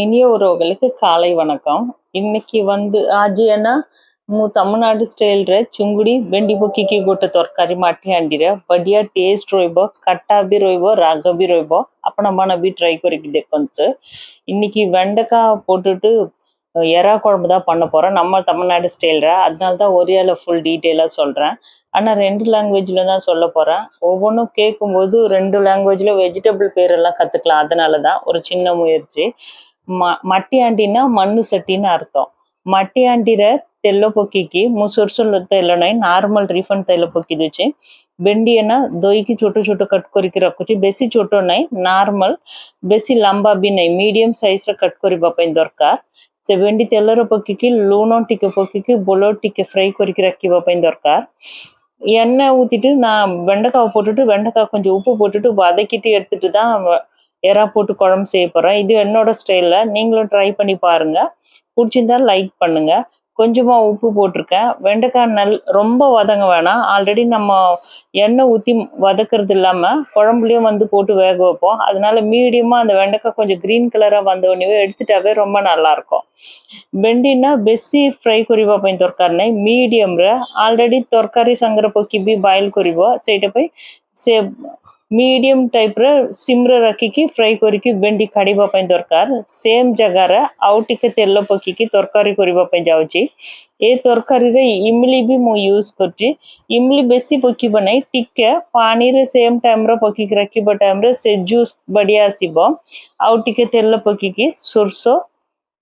இனிய உறவுகளுக்கு காலை வணக்கம். இன்னைக்கு வந்து ஆஜியனா ಮೂ ತಮಿಳ್ನಾಡು ಸ್ಟೈಲ್ರೆ ಚುಂಗುಡಿ ಬೆಂಡಿ ಬೊಕ್ಕಿಗೆ ಗೊಟ್ಟೆ ತರಕಾರಿ ಮಾಟಿ ಹಾಂಡಿರೆ படியா டேஸ்ட் ரோய்போ கட்டாபி ಬಿ ರೋಯ್ಬ ರಾಗ ಬಿ ರೋಯ್ಬ ಅಪ್ಪನ ட்ரை ಕೊರಿಕಿ ದೇಕಂತ இன்னைக்கு வெண்டைக்காய் போட்டுட்டு எறா குழம்பு தான் பண்ண போறோம். நம்ம தமிழ்நாடு ஸ்டைலில் அதனால தான் ஒரியாவில் ஃபுல் டீட்டெயிலாக சொல்றேன். ஆனால் ரெண்டு லாங்குவேஜில் தான் சொல்ல போகிறேன் ஒவ்வொன்றும் கேட்கும்போது ரெண்டு லாங்குவேஜில் வெஜிடபிள் பேரெல்லாம் கற்றுக்கலாம் அதனால தான் ஒரு சின்ன முயற்சி. ಮ ಮಟ್ಟಿಯಾಂಡಿನ ಮಣ್ಣು ಸಟ್ಟಿನ ಅರ್ಥ మట్టియాంటిర తెల్ల పొక్కికి ముసొరుసులు తెల్లనాయి నార్మల్ రీఫండ్ తెల్ల పొక్కి తెచ్చి బెండి అయినా దొయ్యికి చుట్టూ చుట్టూ కట్టుకొరికి రక్కొచ్చి బెసి చుట్టూ ఉన్నాయి నార్మల్ బెసి లంబా బి నాయి మీడియం సైజ్ లో కట్టుకొరి బాపైన దొరకార్ ସେ ଭେଣ୍ଡି ତେଲର ପକେଇକି ଲୁଣ ଟିକେ ପକେଇକି ବୋଲ ଟିକେ ଫ୍ରାଏ କରିକି ରଖିବା ପାଇଁ ଦରକାର எண்ணெய் ஊத்திட்டு நான் வெண்டைக்காவை போட்டுட்டு வெண்டைக்காய் கொஞ்சம் உப்பு போட்டுட்டு வதக்கிட்டு எடுத்துட்டு தான் எறா போட்டு குழம்பு செய்ய போகிறேன் இது என்னோட ஸ்டைலில் நீங்களும் ட்ரை பண்ணி பாருங்கள் பிடிச்சிருந்தா லைக் பண்ணுங்கள் கொஞ்சமாக உப்பு போட்டிருக்கேன். வெண்டைக்காய் நல் ரொம்ப வதங்க வேணாம். ஆல்ரெடி நம்ம எண்ணெய் ஊற்றி வதக்கிறது இல்லாமல் குழம்புலையும் வந்து போட்டு வேக வைப்போம். அதனால மீடியமாக அந்த வெண்டைக்காய் கொஞ்சம் க்ரீன் கலராக வந்தவொடனே எடுத்துட்டாவே ரொம்ப நல்லாயிருக்கும் ಬೆಂಡಿನ ಬೆಸಿ ஃப்ரை ಕರಿವಾ ପାଇଁ ଦରକାର ନାହିଁ ஆல்ரெடி ଅଲରେଡ଼ି ତରକାରୀ ସାଙ୍ଗରେ ପକାଇବି ବଏଲ୍ କରିବ ସେଇଟା ପାଇଁ ସେ ମିଡ଼ିୟମ ଟାଇପ୍ର ସିମ୍ରେ ରଖିକି ଫ୍ରାଏ କରିକି ଭେଣ୍ଡି କାଢ଼ିବା ପାଇଁ ଦରକାର ସେମ୍ ଜାଗାରେ ଆଉ ଟିକେ ତେଲ ପକେଇକି ତରକାରୀ କରିବା ପାଇଁ ଯାଉଛି ଏ ତରକାରୀରେ ଇମଲି ବି ମୁଁ ୟୁଜ୍ କରୁଛି ଇମଲି ବେଶୀ ପକେଇବ ନାହିଁ ଟିକେ ପାଣିରେ ସେମ୍ ଟାଇମ୍ରେ ପକେଇକି ରଖିବା ଟାଇମ୍ରେ ସେ ଜୁସ୍ ବଢ଼ିଆ ଆସିବ ଆଉ ଟିକେ ତେଲ ପକେଇକି ସୋରିଷ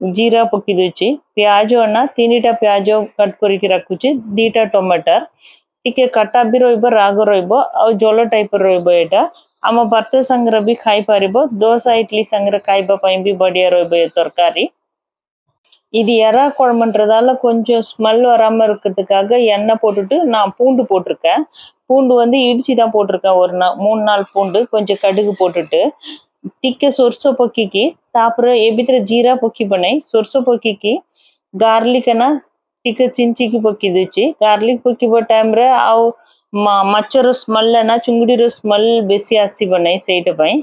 ଜିରା ପକେଇ ଦେଉଛି ପିଆଜ ନା ତିନିଟା ପିଆଜ କଟ୍ କରିକି ରଖୁଛି ଦୁଇଟା ଟମାଟର ଟିକେ ଖଟା ବି ରହିବ ରାଗ ରହିବ ଆଉ ଜଳ ଟାଇପ୍ର ରହିବ ଏଇଟା ଆମ ଭାତ ସାଙ୍ଗରେ ବି ଖାଇପାରିବ ଦୋସା இட்லி ସାଙ୍ଗରେ ଖାଇବା ପାଇଁ ବି ବଢ଼ିଆ ରହିବ ଏ தர்காரி இது எறா குழம்புன்றதால கொஞ்சம் ஸ்மெல் வராமல் இருக்கிறதுக்காக எண்ணெய் போட்டுட்டு நான் பூண்டு போட்டிருக்கேன் பூண்டு வந்து இடிச்சு தான் போட்டிருக்கேன் ஒரு நா மூணு நாள் பூண்டு கொஞ்சம் கடுகு போட்டுட்டு ଟିକେ ସୋରିଷ ପକେଇକି ତାପରେ ଏ ଭିତରେ ଜିରା ପକେଇବ ନାହିଁ ସୋରିଷ ପକେଇକି ଗାର୍ଲିକ ନା ଟିକେ ଚିଞ୍ଚିକି ପକେଇ ଦେଉଛି ଗାର୍ଲିକ ପକେଇବା ଟାଇମ୍ରେ ଆଉ ମାଛର ସ୍ମେଲ୍ ନା ଚୁଙ୍ଗୁଡ଼ିର ସ୍ମେଲ୍ ବେଶୀ ଆସିବ ନାହିଁ ସେଇଟା ପାଇଁ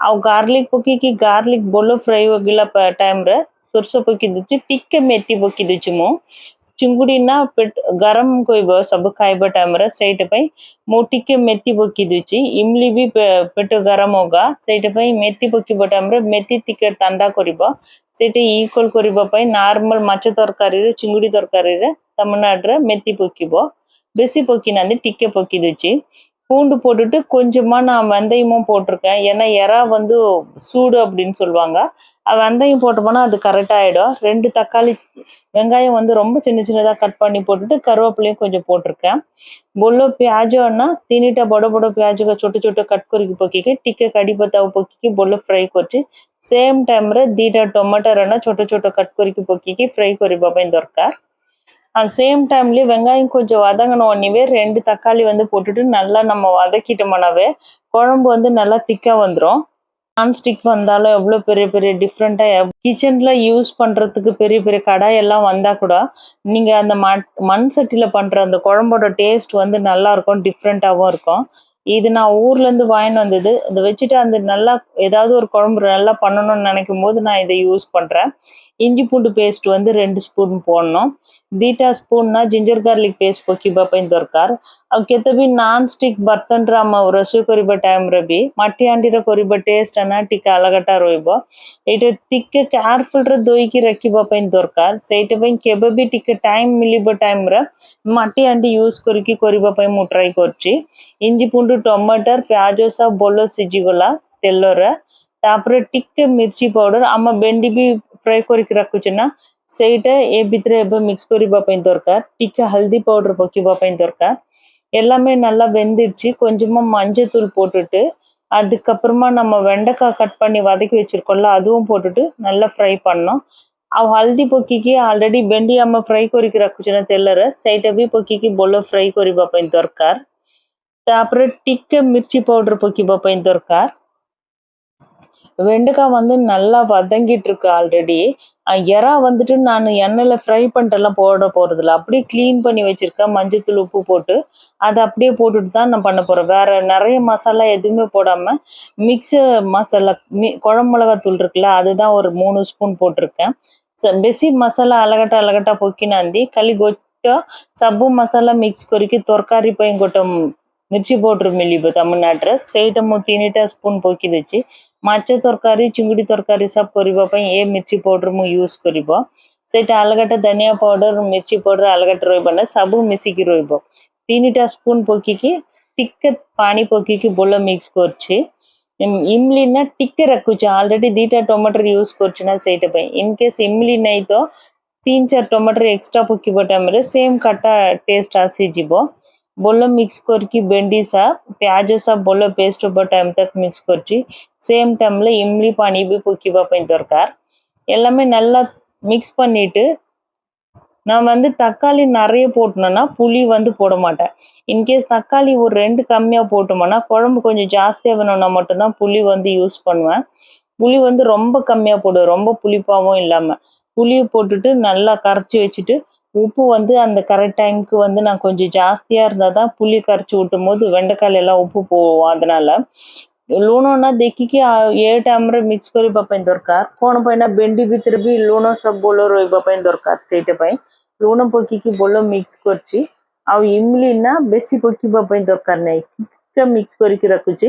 ଆଉ ଗାର୍ଲିକ ପକେଇକି ଗାର୍ଲିକ ଭଲ ଫ୍ରାଏ ହୋଇଗଲା ଟାଇମ୍ରେ ସୋରିଷ ପକେଇ ଦେଉଛି ଟିକେ ମେଥି ପକେଇ ଦେଉଛି ମୁଁ ચુંગડીના ଗରମ କହିବ ସବୁ ଖାଇବା ટાઈમରେ ସେଇଟା ପାଇଁ ମୁଁ ଟିକେ ମେଥି ପକେଇ ଦେଉଛି ଇମଲି ବି ପେଟ ଗରମ ହୋଗା ସେଇଟା ପାଇଁ ମେଥି ପକେଇବା ଟାଇମ୍ରେ ମେଥି ଟିକେ ଥଣ୍ଡା କରିବ ସେଇଟା ଇକ୍ୱାଲ୍ କରିବା ପାଇଁ ନର୍ମାଲ ମାଛ ତରକାରୀରେ ଚିଙ୍ଗୁଡ଼ି ତରକାରୀରେ ତାମିଲନାଡ଼ୁରେ ମେଥି ପକେଇବ ବେଶୀ ପକେଇ ନାହାନ୍ତି ଟିକେ ପକେଇ ଦେଉଛି பூண்டு போட்டுட்டு கொஞ்சமாக நான் வெந்தயமும் போட்டிருக்கேன் ஏன்னா எறா வந்து சூடு அப்படின்னு சொல்லுவாங்க வெந்தயம் போட்டோம்னா அது கரெக்டாகிடும் ரெண்டு தக்காளி வெங்காயம் வந்து ரொம்ப சின்ன சின்னதாக கட் பண்ணி போட்டுட்டு கருவேப்பிலையும் கொஞ்சம் போட்டிருக்கேன் ବୋଲ ପିଆଜ ନା ତିନିଟା ବଡ଼ ବଡ଼ ପିଆଜକୁ ଛୋଟ ଛୋଟ କଟ୍ କରିକି ପକେଇକି ଟିକେ କାଡ଼ି ପତାକୁ ପକେଇକି ଭଲ ଫ୍ରାଏ କରୁଛି ସେମ୍ ଟାଇମ୍ରେ ଦୁଇଟା ଟମାଟର ନା ଛୋଟ ଛୋଟ କଟ୍ କରିକି ପକେଇକି ଫ୍ରାଏ କରିବା ପାଇଁ ଦରକାର அந்த சேம் டைம்லேயே வெங்காயம் கொஞ்சம் வதங்கின உடனேவே ரெண்டு தக்காளி வந்து போட்டுட்டு நல்லா நம்ம வதக்கிட்டோம்னாவே குழம்பு வந்து நல்லா திக்காக வந்துடும் நான்ஸ்டிக் வந்தாலும் எவ்வளோ பெரிய பெரிய டிஃப்ரெண்ட்டாக கிச்சனில் யூஸ் பண்ணுறதுக்கு பெரிய பெரிய கடாய் எல்லாம் வந்தால் கூட நீங்கள் அந்த மண் மண் சட்டியில் பண்ணுற அந்த குழம்போட டேஸ்ட் வந்து நல்லாயிருக்கும் டிஃப்ரெண்ட்டாகவும் இருக்கும். இது நான் ஊர்லேருந்து வாங்கிட்டு வந்தது. இதை வச்சுட்டு அந்த நல்லா ஏதாவது ஒரு குழம்பு நல்லா பண்ணணும்னு நினைக்கும் போது நான் இதை யூஸ் பண்ணுறேன் இஞ்சி பூண்டு பேஸ்ட் வந்து రెండు స్పూన్ పోడணும் దీటా స్పూన్ నా జింజర్ గార్లిక్ పేస్ట్ పొక్కిబా పైన దొరకార్ అవు కెతబి నాన్ స్టిక్ బర్తన్ రామ రసు కొరిబ టైమ్ రబి మట్టి ఆంటిర కొరిబ టేస్ట్ అన్న టిక అలగట రోయిబ ఎయిట తిక్క కేర్ఫుల్ ర దోయికి రక్కిబా పైన దొరకార్ ସେଇట ପାଇଁ କେବେ ବି ଟିକେ ଟାଇମ୍ ମିଳିବ ଟାଇମ୍ର ମାଟି ହାଣ୍ଡି ୟୁଜ୍ କରିକି କରିବା ପାଇଁ ମୁଁ ଟ୍ରାଏ କରିଛି ଇଞ୍ଜି ପୁଣ୍ଡୁ ଟମାଟର ପିଆଜ ସବୁ ଭଲ ସିଝିଗଲା ତେଲରେ ତାପରେ ଟିକେ ମିର୍ଚି ପାଉଡ଼ର ଆମ ଭେଣ୍ଡି ବି ফ্রাই করি রাখুছেনা ସେଇଟା ଏ ଭିତରେ ଏବେ ମିକ୍ସ କରିବା ପାଇଁ ଦରକାର ଟିକେ ହଳଦୀ ପାଉଡର ପକେଇବା ପାଇଁ ଦରକାର எல்லாமே நல்லா வெந்துடுச்சு கொஞ்சமாக மஞ்சத்தூள் போட்டுட்டு அதுக்கப்புறமா நம்ம வெண்டைக்காய் கட் பண்ணி வதக்கி வச்சுருக்கோம்ல அதுவும் போட்டுட்டு நல்லா ஃப்ரை பண்ணோம் ଆଉ ହଳଦୀ ପକେଇକି ଅଲରେଡ଼ି ଭେଣ୍ଡି ଆମେ ଫ୍ରାଏ କରିକି ରଖୁଛେ ନା ତେଲରେ ସେଇଟା ବି ପକେଇକି ଭଲ ଫ୍ରାଏ କରିବା ପାଇଁ ଦରକାର ତାପରେ ଟିକେ ମିର୍ଚି ପାଉଡର ପକେଇବା ପାଇଁ ଦରକାର வெண்டைக்காய் வந்து நல்லா வதங்கிட்டு இருக்கு ஆல்ரெடி இறா வந்துட்டு நான் எண்ணெயில் ஃப்ரை பண்ணிட்டெல்லாம் போட போகிறதில்ல அப்படியே க்ளீன் பண்ணி வச்சுருக்கேன். மஞ்சத்தூள் உப்பு போட்டு. அதை அப்படியே போட்டுட்டு தான் நான் பண்ண போகிறேன் வேறு நிறைய மசாலா எதுவுமே போடாமல் மிக்ஸு மசாலா மி குழம்புளகாத்தூள் இருக்குல்ல அதுதான் ஒரு மூணு ஸ்பூன் போட்டிருக்கேன். బెసి మసాలా అలగట అలగట పొక్కినంది కలి గొట్ట సబ్బు మసాలా మిక్స్ కొరికి తొరకారి పై ఇంకోటం మిర్చి పౌడర్ మిల్లిపోతాం అన్నట్ర సేటము తినిట స్పూన్ పొక్కి తెచ్చి ମାଛ ତରକାରୀ ଚିଙ୍ଗୁଡ଼ି ତରକାରୀ ସବୁ କରିବା ପାଇଁ ଏ ମିର୍ଚି ପାଉଡର ମୁଁ ୟୁଜ୍ କରିବ ସେଇଟା ଅଲଗାଟା ଧନିଆ ପାଉଡର ମିର୍ଚି ପାଉଡର ଅଲଗାଟା ରହିବ ନା ସବୁ ମିଶିକି ରହିବ ତିନିଟା ସ୍ପୁନ୍ ପକେଇକି ଟିକେ ପାଣି ପକେଇକି ଭଲ ମିକ୍ସ କରୁଛି ଇମଲି ନା ଟିକେ ରଖୁଛି ଅଲରେଡି ଦିଟା ଟମାଟର ୟୁଜ୍ କରୁଛି ନା ସେଇଟା ପାଇଁ ଇନ୍ କେସ୍ ଇମଲି ନାହିଁ ତ ତିନି ଚାରି ଟମାଟର ଏକ୍ସଟ୍ରା ପକେଇବା ଟାଇମ୍ରେ ସେମ୍ ଖଟା ଟେଷ୍ଟ ଆସିଯିବ बोलो मिक्स करके भेंडी सा प्याज सा बोलो पेस्ट होबो टाइम तक मिक्स करची சேம் டைமில் இம்லி பானி भी பூக்கி வைப்பேன் தர்க்கார் எல்லாமே நல்லா மிக்ஸ் பண்ணிவிட்டு நான் வந்து தக்காளி நிறைய போட்டணும்னா புளி வந்து போட மாட்டேன் இன்கேஸ் தக்காளி ஒரு ரெண்டு கம்மியாக போட்டோம்னா குழம்பு கொஞ்சம் ஜாஸ்தியாக வேணும்னா மட்டும்தான் புளி வந்து யூஸ் பண்ணுவேன் புளி வந்து ரொம்ப கம்மியாக போடுவேன் ரொம்ப புளிப்பாகவும் இல்லாமல் புளியை போட்டுட்டு நல்லா கரைச்சி வச்சுட்டு உப்பு வந்து அந்த கரெக்ட் டைமுக்கு வந்து நான் கொஞ்சம் ஜாஸ்தியாக இருந்தால் தான் புளி கரைச்சி ஊட்டும் போது வெண்டைக்காயில எல்லாம் உப்பு போவோம் அதனால ଲୁଣ ନା ଦେଖିକି ଆଉ ଏ ଟାଇମ୍ରେ ମିକ୍ସ କରିବା ପାଇଁ ଦରକାର କ'ଣ ପାଇଁ ନା ଭେଣ୍ଡି ଭିତରେ ବି ଲୁଣ ସବୁ ଭଲ ରହିବା ପାଇଁ ଦରକାର ସେଇଟା ପାଇଁ ଲୁଣ ପକେଇକି ଭଲ ମିକ୍ସ କରିଛି ଆଉ ଇମଲି ନା ବେଶୀ ପକେଇବା ପାଇଁ ଦରକାର ନାହିଁ ଟିକେ ମିକ୍ସ କରିକି ରଖୁଛି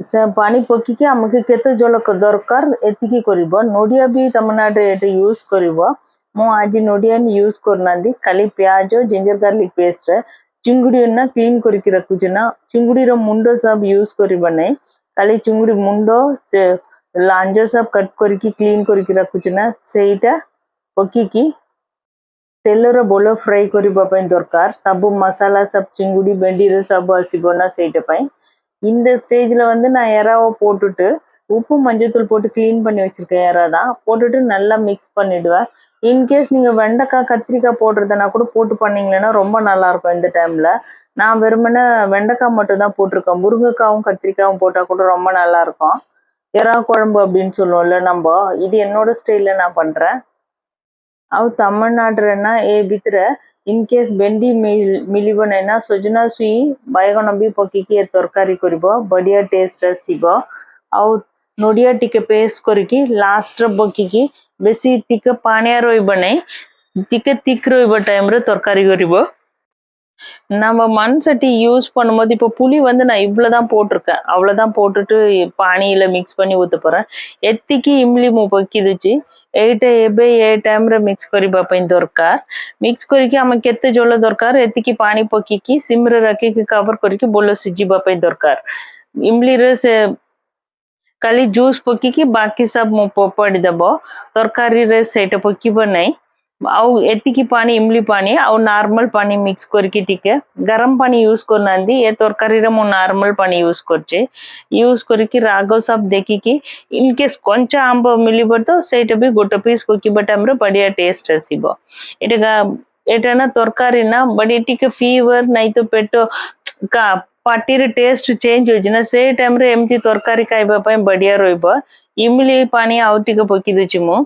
ସେ ପାଣି ପକେଇକି ଆମକୁ କେତେ ଜଳ କ- ଦରକାର ଏତିକି କରିବ ନଡ଼ିଆ ବି ତମିଲନାଡ଼ୁରେ ଏଠି ୟୁଜ୍ କରିବ ମୁଁ ଆଜି ନଡ଼ିଆ ୟୁଜ୍ କରୁନାହାନ୍ତି ଖାଲି ପିଆଜ ଜିଞ୍ଜର ଗାର୍ଲିକ୍ ପେଷ୍ଟ ଚିଙ୍ଗୁଡ଼ିନା କ୍ଲିନ୍ କରିକି ରଖୁଛି ନା ଚିଙ୍ଗୁଡ଼ିର ମୁଣ୍ଡ ସବ ୟୁଜ୍ କରିବା ନାହିଁ ଖାଲି ଚିଙ୍ଗୁଡ଼ି ମୁଣ୍ଡ ସେ ଲାଞ୍ଜ ସବ କଟ୍ କରିକି କ୍ଲିନ୍ କରିକି ରଖୁଛି ନା ସେଇଟା ପକିକି ତେଲର ବୋଲ ଫ୍ରାଏ କରିବା ପାଇଁ ଦରକାର ସବୁ ମସଲା ସବୁ ଚିଙ୍ଗୁଡ଼ି ଭେଣ୍ଡିର ସବୁ ଆସିବ ନା ସେଇଟା ପାଇଁ இந்த ஸ்டேஜில் வந்து நான் எறாவை போட்டுட்டு உப்பு மஞ்சள் தூள் போட்டு க்ளீன் பண்ணி வச்சுருக்கேன் எறா தான் போட்டுட்டு நல்லா மிக்ஸ் பண்ணிவிடுவேன் இன்கேஸ் நீங்கள் வெண்டைக்காய் கத்திரிக்காய் போடுறதுனா கூட போட்டு பண்ணீங்கன்னா ரொம்ப நல்லா இருக்கும் இந்த டைமில் நான் வெறுமனே வெண்டைக்காய் மட்டும் தான் போட்டிருக்கேன் முருங்கைக்காவும் கத்திரிக்காயும் போட்டால் கூட ரொம்ப நல்லா இருக்கும் எறா குழம்பு அப்படின்னு சொல்லுவோம்ல நம்ம இது என்னோட ஸ்டைலில் நான் பண்ணுறேன் ଆଉ ତାମିଲନାଡୁରେ ନା ଏ ଭିତରେ ଇନ୍ କେସ୍ ଭେଣ୍ଡି ମିଲ- ମିଳିବ ନାହିଁ ନା ସଜନା ଛୁଇଁ ବାଇଗଣ ବି ପକେଇକି ଏ ତରକାରୀ କରିବ ବଢିଆ ଟେଷ୍ଟ ଆସିବ ଆଉ ନଡ଼ିଆ ଟିକେ ପେଷ୍ଟ କରିକି ଲାଷ୍ଟରେ ବକିକି ବେଶୀ ଟିକେ ପାଣିଆ ରହିବ ନାହିଁ ଟିକେ திக் ରହିବ டைம்ରେ தரକାରୀ କରିବ நம்ம மண் சட்டி யூஸ் பண்ணும்போது இப்போ புளி வந்து நான் இவ்வளோ தான் போட்டிருக்கேன் அவ்வளோதான் போட்டுட்டு பானியில் மிக்ஸ் பண்ணி ஊற்ற போகிறேன் ఎత్తికి ఇమ్లి ముపక్కిదిచ్చి এইটা ଏବେ ଏ ଟାଇମ୍ରେ ମିକ୍ସ କରିବା ପାଇଁ ଦରକାର ମିକ୍ସ କରିକି ଆମେ କେତେ ଜଳ ଦରକାର ଏତିକି ପାଣି ପକେଇକି ସିମ୍ରେ ରଖିକି କଭର୍ କରିକି ବୋଲ ସିଝିବା ପାଇଁ ଦରକାର ଇମ୍ଲିରେ ସେ खाली जूस पक बाकी सब पड़ दब तरकारी से पक आती पानी, इमली पानी, आउ नार्मल मिक्स करके गरम पानी यूज़ करना ये तरकारी मु नार्मल पानी यूज़ कर राग सब देखी इनके कंचा आंब मिल तो से भी गोटे पीस पकटे बढ़िया टेस्ट आसब ये एटना तरकारी ना, बड़ी टी फीवर नहीं तो पेट का ବଢ଼ିଆ ଟିକେ ଫିଭର ନାଇଁ ତ ପେଟ କା ପାଟିରେ ଟେଷ୍ଟ ଚେଞ୍ଜ ହଉଛି ନା ସେଇ ଟାଇମ୍ରେ ଏମିତି ତରକାରୀ ଖାଇବା ପାଇଁ ବଢ଼ିଆ ରହିବ ଇମଲି ପାଣି ଆଉ ଟିକେ ପକେଇ ଦଉଛି ମୁଁ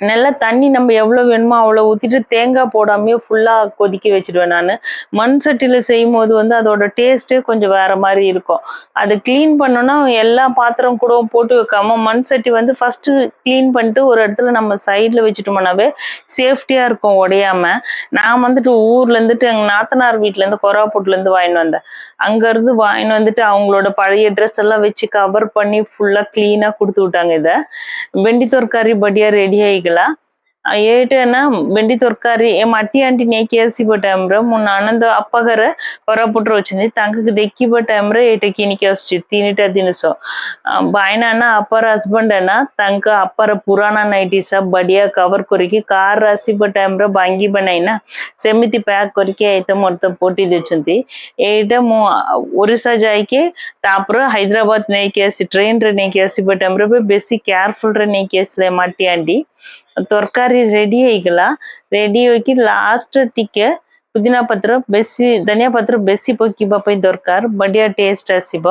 நல்லா தண்ணி நம்ம எவ்வளோ வேணுமோ அவ்வளோ ஊற்றிட்டு தேங்காய் போடாமையே ஃபுல்லாக கொதிக்க வச்சிடுவேன் நான். மண் சட்டியில் செய்யும் போது வந்து அதோட டேஸ்ட்டே கொஞ்சம் வேற மாதிரி இருக்கும். அது க்ளீன் பண்ணோன்னா எல்லா பாத்திரம் கூட போட்டு வைக்காம மண் சட்டி வந்து ஃபஸ்ட்டு க்ளீன் பண்ணிட்டு ஒரு இடத்துல நம்ம சைடில் வச்சுட்டோம்னாவே சேஃப்டியாக இருக்கும் உடையாம. நான் வந்துட்டு ஊர்லேருந்துட்டு எங்கள் நாத்தனார் வீட்டிலேருந்து கொராப்பூட்லேருந்து வாங்கிட்டு வந்தேன். அங்கேருந்து வாங்கிட்டு வந்துட்டு அவங்களோட பழைய ட்ரெஸ் எல்லாம் வச்சு கவர் பண்ணி ஃபுல்லாக க்ளீனாக கொடுத்து விட்டாங்க இதை. வெண்டித்தோர் கறி படியாக ரெடி ஆகி இருக்குல்ல ఏటైనా బెండి తొరకారి ఏం అట్టి అంటే నేకేసి టైంలో మొన్న ఆనంద అప్పగారు ಹೊರಬಿಟ್ರು వచ్చింది తంకకి దెక్కి టైంలో ఏటకినికి వచ్చింది తినిట తినసో బాయన అప్పర్ హస్బెండ్ అయినా తంక అప్పర్ పురాణ నైటీస బడియా కవర్ కొరికి కార్ రాసి టైంలో బాంగి బనైనా సెమితి ప్యాక్ కొరికి అయితే మొత్తం పోటీ తెచ్చింది ఏటము ఒరిస్సా జాయికి తాపర హైదరాబాద్ నేకేసి ట్రైన్ రే నేకేసి టైంలో బెస్సి కేర్ఫుల్ రే నేకేసలే మట్టి అండి ತರಕಾರಿ ರೆಡಿ ಆಗಿಲ್ಲ ರೆಡಿ ಹೋಗಿ ಲಾಸ್ಟ್ ಟಿಕೆ ಪುದೀನಾ ಪತ್ರ ಬೆಸಿ ಧನಿಯಾ ಪತ್ರ ಬೆಸಿ ಪಕ್ಕಿಬ ಪೈ ದೊರ್ಕಾರ್ ಬಡಿಯ ಟೇಸ್ಟ್ ಆಸಿಬ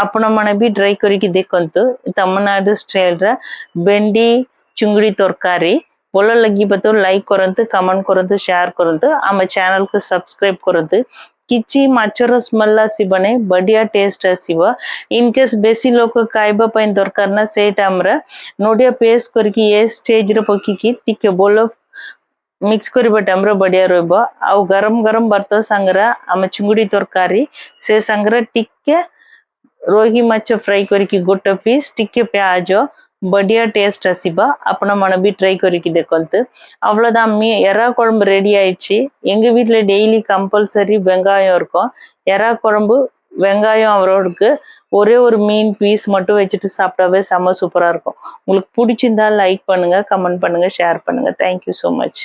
ಆಪಣ ಮನೆ ಬಿ ಡ್ರೈ ಕೊರಿಕಿ ದೇಖಂತು ತಮಿಳ್ನಾಡು ಸ್ಟೈಲ್ರ ಬೆಂಡಿ ಚುಂಗುಡಿ ತರಕಾರಿ ಒಳ್ಳೆ ಲಗ್ಗಿ ಬತ್ತು ಲೈಕ್ ಕೊರಂತು ಕಮೆಂಟ್ ಕೊರಂತು ಶೇರ್ ಕೊರಂತು ಆಮ ಚಾನಲ್ಗೆ ಸಬ್ಸ್ಕ್ರೈಬ್ ಕೊರಂತು ଆମ ଚ୍ୟାନେଲକୁ ସବସ୍କ୍ରାଇବ କରନ୍ତୁ କିଛି ମାଛର ସ୍ମେଲ୍ ଆସିବନି ବଢିଆ ଟେଷ୍ଟ ଆସିବ ଇନ୍ କେସ୍ ବେଶୀ ଲୋକ ଖାଇବା ପାଇଁ ଦରକାର ନା ସେଇ ଟାଇମ୍ରେ ନଡ଼ିଆ ପେଷ୍ଟ କରିକି ଏ ଷ୍ଟେଜ୍ରେ ପକେଇକି ଟିକେ ଭଲ ମିକ୍ସ କରିବା ଟାଇମ୍ରେ ବଢିଆ ରହିବ ଆଉ ଗରମ ଗରମ ଭାତ ସାଙ୍ଗରେ ଆମେ ଚିଙ୍ଗୁଡି ତରକାରୀ ସେ ସାଙ୍ଗରେ ଟିକେ ରୋହି ମାଛ ಫ್ರೈ କରିକି ଗୋଟେ ପିସ୍ ଟିକେ ପିଆଜ ಬಡಿಯಾ ಟೇಸ್ಟ್ ಹಸಿಬಾ ಅಪ್ಪನ ಮನಬಿ ட்ரை ಕೊರಿಕಿ ದೆಕೊಲ್ತು அவ்வளோதான் மீ எறா குழம்பு ரெடி ஆயிடுச்சு. எங்கள் வீட்டில் டெய்லி கம்பல்சரி வெங்காயம் இருக்கும். எறா குழம்பு வெங்காயம் அவரோடுக்கு. ஒரே ஒரு மீன் பீஸ் மட்டும் வச்சுட்டு சாப்பிட்டாவே செம்ம சூப்பராக இருக்கும். உங்களுக்கு பிடிச்சிருந்தா லைக் பண்ணுங்கள் கமெண்ட் பண்ணுங்கள் ஷேர் பண்ணுங்கள் தேங்க்யூ ஸோ மச்